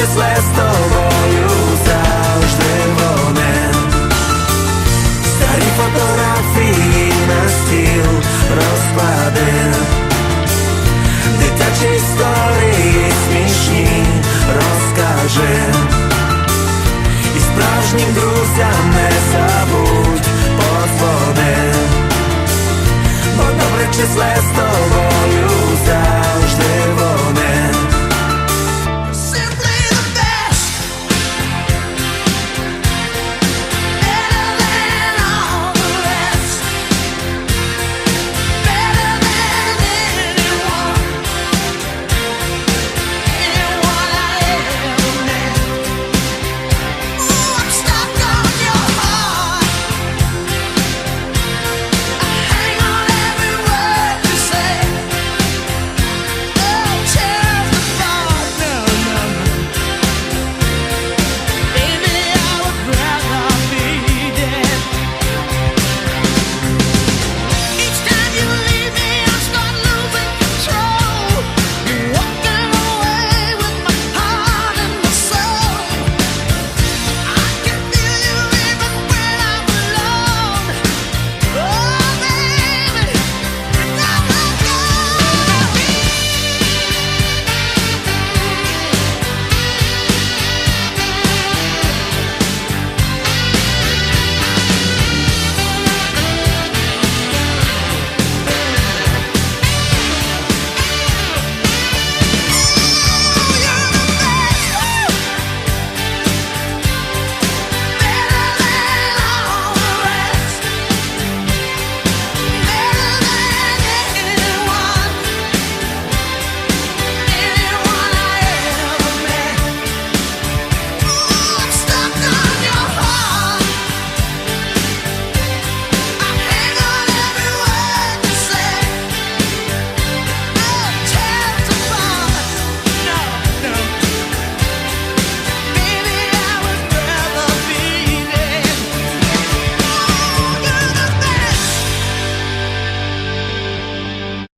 щасливе з тобою завжди воне Старі фотографії на стіл розпаде, Дитячі історії смішні розкаже, І справжнім друзям не забудь подзвони. Бо добре числе з тобою.